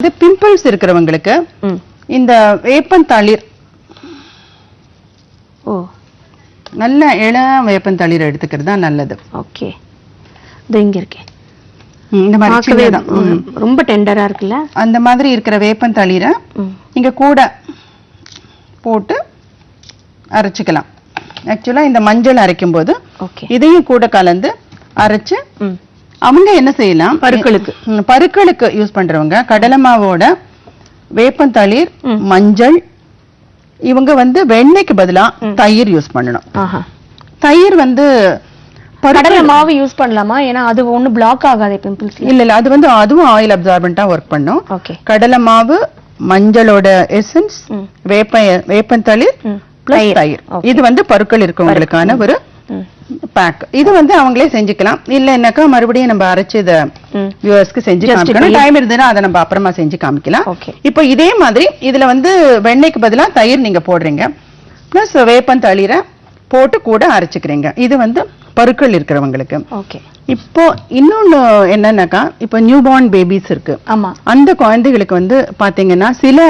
இது பிம்பிள்ஸ் இருக்கிறவங்களுக்கு இந்த வேப்பந்தளிர் ஓ. நல்ல இளம் வேப்பந்தளிர் எடுத்துக்கிறது தான் நல்லது. ஓகே. இது இங்க இருக்கேன். ம், இந்த மாதிரி. ம், ரொம்ப டெண்டரா இருக்குல்ல? அந்த மாதிரி இருக்கிற வேப்பந்தளிரை ம். இங்க கூட போட்டு அரைச்சிக்கலாம். ஆக்சுவலா இந்த மஞ்சள் அரைக்கும் போது ஓகே. இதையும் கூட கலந்து அரைச்சு அவங்க என்ன செய்யலாம்? பருக்களுக்கு. பருக்களுக்கு யூஸ் பண்றவங்க கடலை மாவோட வேப்பந்தளிர். மஞ்சள் இவங்க வந்து வெண்ணெய்க்கு பதிலா தயிர் யூஸ் பண்ணணும். தயிர் வந்து கடலை மாவு யூஸ் பண்ணலாமா? ஏன்னா அது ஒண்ணு பிளாக் ஆகாதே பிம்பிள்ஸ்ல இல்ல இல்ல அது வந்து அதுவும் ஆயில் அப்சார்பண்டா ஒர்க் பண்ணும். ஓகே கடலை மாவு மஞ்சளோட எசன்ஸ். வேப்ப வேப்பந்தளிர் பிளஸ் தயிர். இது வந்து பருக்கள் இருக்கவங்களுக்கான ஒரு பேக் இது வந்து அவங்களே செஞ்சுக்கலாம். இல்லைன்னாக்கா மறுபடியும் நம்ம அரைச்சு இத வியூவர்ஸ்க்கு செஞ்சு காமிக்கணும். டைம் இருந்ததுன்னா அதை நம்ம அப்புறமா செஞ்சு காமிக்கலாம். இப்போ இதே மாதிரி இதுல வந்து வெண்ணெய்க்கு பதிலா தயிர் நீங்க போடுறீங்க. பிளஸ் வேப்பந்தளிரை போட்டு கூட அரைச்சுக்கிறீங்க. இது வந்து பருக்கள் இருக்கிறவங்களுக்கு. ஓகே இப்போ இன்னொன்னு என்னன்னாக்கா இப்போ நியூ பார்ன் பேபிஸ் இருக்கு. ஆமா. அந்த குழந்தைகளுக்கு வந்து பாத்தீங்கன்னா சில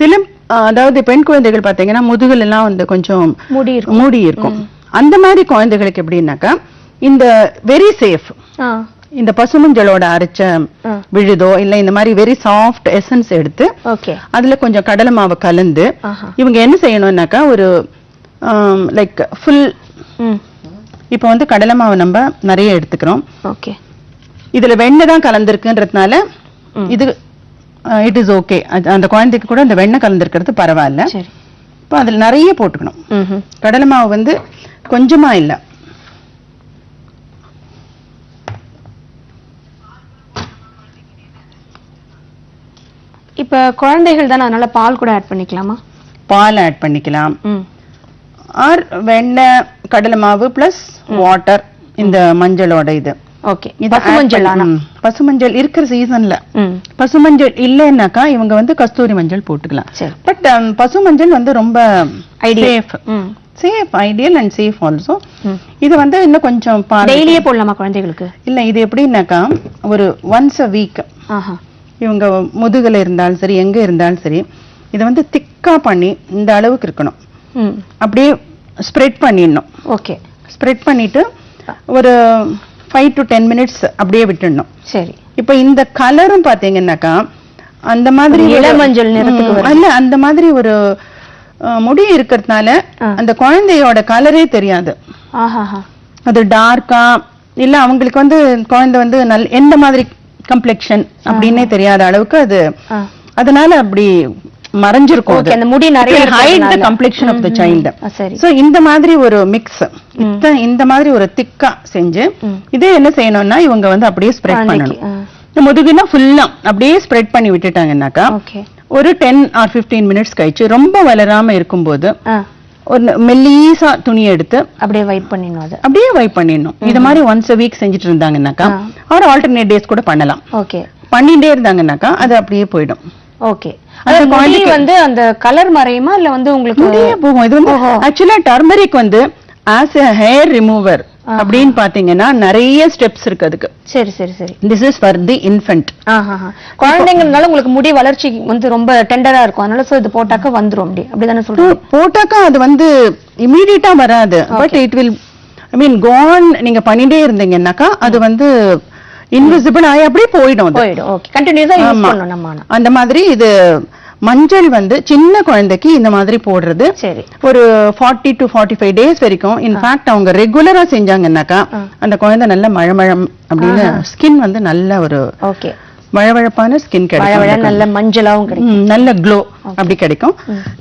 சில அதாவது பெண் குழந்தைகள் பாத்தீங்கன்னா முதுகுல எல்லாம் வந்து கொஞ்சம் முடி இருக்கும். மூடி இருக்கும். அந்த மாதிரி குழந்தைகளுக்கு எப்படின்னாக்கா இந்த வெரி சேஃப் இந்த பசுமஞ்சளோட அரைச்ச விழுதோ இல்ல இந்த மாதிரி வெரி சாஃப்ட் எசன்ஸ் எடுத்து அதுல கொஞ்சம் கடலை மாவை கலந்து இவங்க என்ன செய்யணும்னாக்கா ஒரு லைக் ஃபுல் இப்போ வந்து கடலை மாவு நம்ம நிறைய எடுத்துக்கிறோம். ஓகே. இதுல வெண்ணெய் தான் கலந்துருக்குன்றதுனால இது இட் இஸ் ஓகே அந்த குழந்தைக்கு கூட இந்த வெண்ணெய் கலந்துருக்கிறது பரவாயில்ல. இப்போ அதுல நிறைய போட்டுக்கணும். கடலை மாவு வந்து கொஞ்சமா இல்ல. இப்ப குழந்தைகள் தானே அதனால பால் கூட ஆட் பண்ணிக்கலாமா? பால் ஆட் பண்ணிக்கலாம். ஆர் வெண்ணெய் கடலை மாவு பிளஸ் வாட்டர் இந்த மஞ்சளோட இது. ஓகே. பசுமஞ்சள் இருக்கிற சீசன்ல பசுமஞ்சள் இல்லைன்னாக்கா இவங்க வந்து கஸ்தூரி மஞ்சள் போட்டுக்கலாம். பட் பசுமஞ்சள் வந்து ரொம்ப. Safe safe ideal and safe also இது வந்து இன்னும் கொஞ்சம் டெய்லியே போடலாமா குழந்தைகளுக்கு? இல்ல இது எப்படின்னாக்கா ஒரு ஒன்ஸ் அ வீக் இவங்க முதுகுல இருந்தாலும் சரி எங்க இருந்தாலும் சரி இதை வந்து திக்கா பண்ணி இந்த அளவுக்கு இருக்கணும். அப்படியே ஸ்ப்ரெட் பண்ணிடணும். ஓகே. ஸ்ப்ரெட் பண்ணிட்டு ஒரு ஃபைவ் டு டென் மினிட்ஸ் அப்படியே விட்டுடணும். சரி. இப்போ இந்த கலரும் பாத்தீங்கன்னாக்கா அந்த மாதிரி இளமஞ்சள் நிறத்துக்கு அந்த மாதிரி ஒரு முடி இருக்கிறதுனால. அந்த குழந்தையோட கலரே தெரியாது. அது டார்க்கா இல்ல அவங்களுக்கு வந்து குழந்தை வந்து நல் எந்த மாதிரி கம்ப்ளெக்ஷன் அப்படின்னே தெரியாத அளவுக்கு அது அதனால அப்படி மறைஞ்சிருக்கும் அந்த முடி நிறைய hide the. Complexion of the child so இந்த மாதிரி ஒரு மிக்ஸ் இந்த மாதிரி ஒரு திக்கா செஞ்சு. இதே என்ன செய்யணும்னா இவங்க வந்து அப்படியே ஸ்ப்ரெட் பண்ணணும். முதுகுனா ஃபுல்லா அப்படியே ஸ்ப்ரெட் பண்ணி விட்டுட்டாங்கன்னாக்கா ஒரு டென் ஆர் 15 மினிட்ஸ் கழிச்சு ரொம்ப வளராம இருக்கும்போது ஒரு மெல்லீசா துணியை எடுத்து அப்படியே வைப் பண்ணிடணும் அது. அப்படியே வைப் பண்ணிடணும். இது மாதிரி ஒன்ஸ் வீக் செஞ்சுட்டு இருந்தாங்கன்னாக்கா. ஒரு ஆல்டர்னேட் டேஸ் கூட பண்ணலாம். ஓகே. பண்ணிட்டே இருந்தாங்கன்னாக்கா அது அப்படியே போயிடும். ஓகே. அது வந்து அந்த கலர் மறையுமா? இல்ல வந்து உங்களுக்கு போகும். இது வந்து. ஆக்சுவலா டர்மரிக் வந்து ஆஸ் எ ஹேர் ரிமூவர் அப்படின்னு பாத்தீங்கன்னா நிறைய ஸ்டெப்ஸ் இருக்கு அதுக்கு. சரி சரி சரி. This is for the infant. குழந்தைங்கனால உங்களுக்கு முடி வளர்ச்சி வந்து ரொம்ப டெண்டரா இருக்கும். அதனால சோ இது போட்டாக்க வந்துரும் அப்படி. அப்படிதானே சொல்றீங்க? போட்டாக்கா அது வந்து இமீடியட்டா வராது. But it will I mean gone நீங்க பண்ணிட்டே இருந்தீங்கன்னாக்கா அது வந்து இன்விசிபிள் ஆகி அப்படியே போயிடும். போயிடும். ஓகே கண்டினியூஸா யூஸ். பண்ணணும் நம்ம அந்த மாதிரி இது மஞ்சள் வந்து சின்ன குழந்தைக்கு இந்த மாதிரி போடுறது. ஒரு forty to forty five days வரைக்கும் இன்ஃபேக்ட் அவங்க ரெகுலரா செஞ்சாங்கன்னாக்கா அந்த குழந்தை நல்ல மழமழம் அப்படின்னு ஸ்கின் வந்து நல்ல ஒரு ஓகே. மழவழப்பான ஸ்கின் கிடைக்கும் நல்ல மஞ்சளாவும் கிடைக்கும். நல்ல க்ளோ அப்படி கிடைக்கும்.